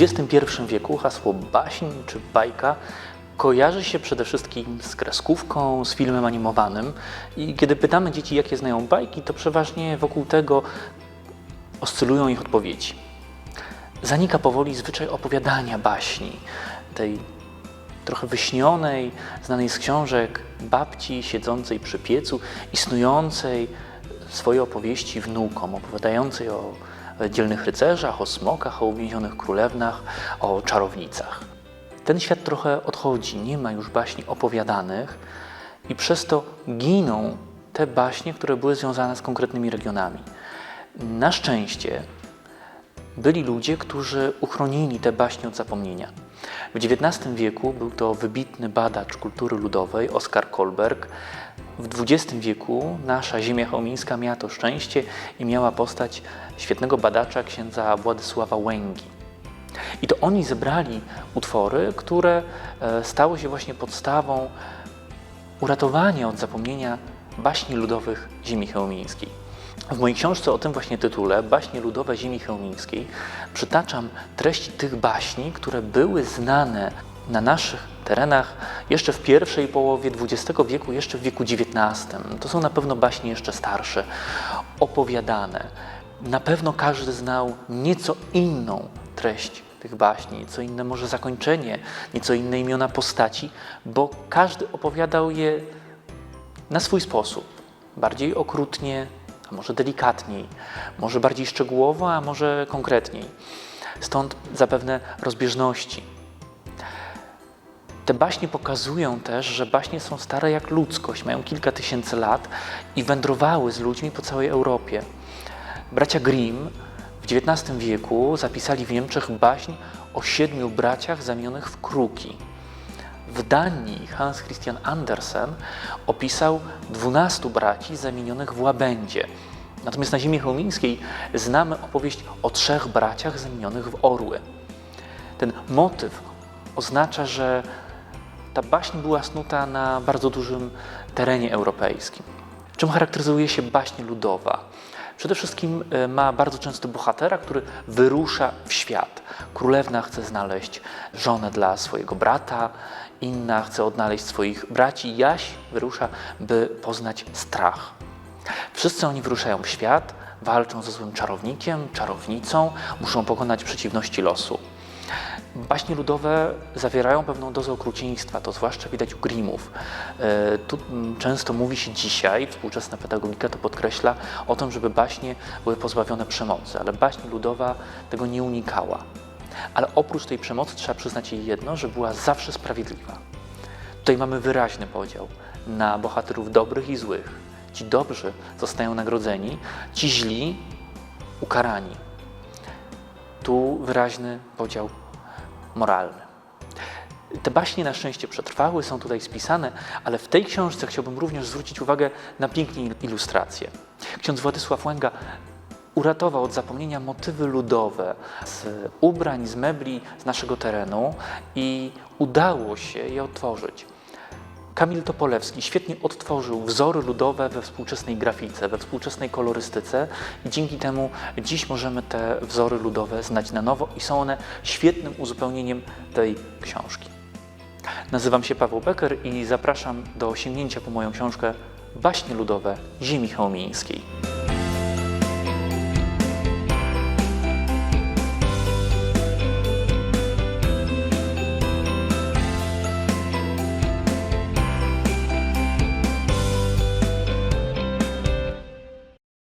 XXI wieku hasło baśń czy bajka kojarzy się przede wszystkim z kreskówką, z filmem animowanym i kiedy pytamy dzieci, jakie znają bajki, to przeważnie wokół tego oscylują ich odpowiedzi. Zanika powoli zwyczaj opowiadania baśni, tej trochę wyśnionej, znanej z książek babci siedzącej przy piecu i snującej swoje opowieści wnukom, opowiadającej o dzielnych rycerzach, o smokach, o uwięzionych królewnach, o czarownicach. Ten świat trochę odchodzi, nie ma już baśni opowiadanych i przez to giną te baśnie, które były związane z konkretnymi regionami. Na szczęście byli ludzie, którzy uchronili te baśnie od zapomnienia. W XIX wieku był to wybitny badacz kultury ludowej Oskar Kolberg. W XX wieku nasza ziemia chełmińska miała to szczęście i miała postać świetnego badacza księdza Władysława Łęgi. I to oni zebrali utwory, które e, stały się właśnie podstawą uratowania od zapomnienia baśni ludowych ziemi chełmińskiej. W mojej książce o tym właśnie tytule, Baśnie ludowe ziemi chełmińskiej, przytaczam treści tych baśni, które były znane na naszych terenach jeszcze w pierwszej połowie XX wieku, jeszcze w wieku XIX. To są na pewno baśnie jeszcze starsze, opowiadane. Na pewno każdy znał nieco inną treść tych baśni, nieco inne może zakończenie, nieco inne imiona postaci, bo każdy opowiadał je na swój sposób, bardziej okrutnie, może delikatniej, może bardziej szczegółowo, a może konkretniej. Stąd zapewne rozbieżności. Te baśnie pokazują też, że baśnie są stare jak ludzkość, mają kilka tysięcy lat i wędrowały z ludźmi po całej Europie. Bracia Grimm w XIX wieku zapisali w Niemczech baśń o siedmiu braciach zamienionych w kruki. W Danii Hans Christian Andersen opisał 12 braci zamienionych w łabędzie. Natomiast na ziemi chełmińskiej znamy opowieść o trzech braciach zamienionych w orły. Ten motyw oznacza, że ta baśń była snuta na bardzo dużym terenie europejskim. Czym charakteryzuje się baśń ludowa? Przede wszystkim e, ma bardzo często bohatera, który wyrusza w świat. Królewna chce znaleźć żonę dla swojego brata, inna chce odnaleźć swoich braci. Jaś wyrusza, by poznać strach. Wszyscy oni wyruszają w świat, walczą ze złym czarownikiem, czarownicą, muszą pokonać przeciwności losu. Baśnie ludowe zawierają pewną dozę okrucieństwa, to zwłaszcza widać u Grimmów. E, Tu często mówi się dzisiaj, współczesna pedagogika to podkreśla, o tym, żeby baśnie były pozbawione przemocy, ale baśń ludowa tego nie unikała. Ale oprócz tej przemocy trzeba przyznać jej jedno, że była zawsze sprawiedliwa. Tutaj mamy wyraźny podział na bohaterów dobrych i złych. Ci dobrzy zostają nagrodzeni, ci źli ukarani. Tu wyraźny podział moralny. Te baśnie na szczęście przetrwały, są tutaj spisane, ale w tej książce chciałbym również zwrócić uwagę na piękne ilustracje. Ksiądz Władysław Łęga uratował od zapomnienia motywy ludowe z ubrań, z mebli z naszego terenu i udało się je odtworzyć. Kamil Topolewski świetnie odtworzył wzory ludowe we współczesnej grafice, we współczesnej kolorystyce i dzięki temu dziś możemy te wzory ludowe znać na nowo i są one świetnym uzupełnieniem tej książki. Nazywam się Paweł Becker i zapraszam do sięgnięcia po moją książkę Baśnie ludowe ziemi chełmińskiej.